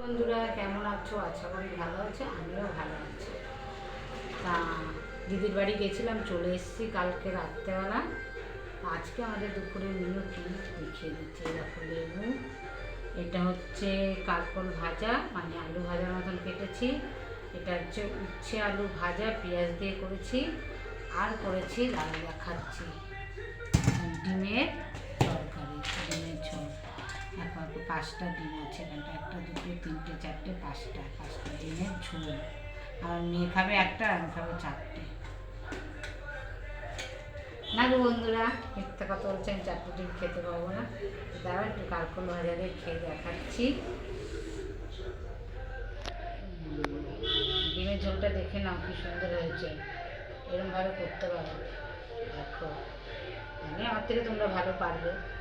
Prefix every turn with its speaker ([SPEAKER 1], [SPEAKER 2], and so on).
[SPEAKER 1] বন্ধুরা, কেমন আছো? আশা করি ভালো আছে, আমিও ভালো আছি। তা, দিদির বাড়ি গেছিলাম, চলে এসেছি কালকে রাত্রেবেলা। আজকে আমাদের দুপুরে মেনু কি দেখিয়ে দিচ্ছি দেখো লেবু। এটা হচ্ছে কারকল ভাজা মানে আলু ভাজার মতন কেটেছি। এটা হচ্ছে উচ্ছে আলু ভাজা, পেঁয়াজ দিয়ে করেছি, আর করেছি লাল দেখাচ্ছি এখন পাঁচটা ডিম আছে এখানটা একটা, দুটো, তিনটে, চারটে, পাঁচটা পাঁচটা ডিমের ঝোল। আর মেয়ে খাবে একটা আমি খাব চারটে। না গো বন্ধুরা, মিথ্যা কথা বলছে আমি চারটে ডিম খেতে পারব না। দাঁড়া একটু কারকল ভাজা খেয়ে দেখাচ্ছি। ডিমের ঝোলটা দেখে নাও, কি সুন্দর হয়েছে। এরকমভাবে করতে পারো। দেখো। মানে আমার থেকে তোমরা ভালো পারবে।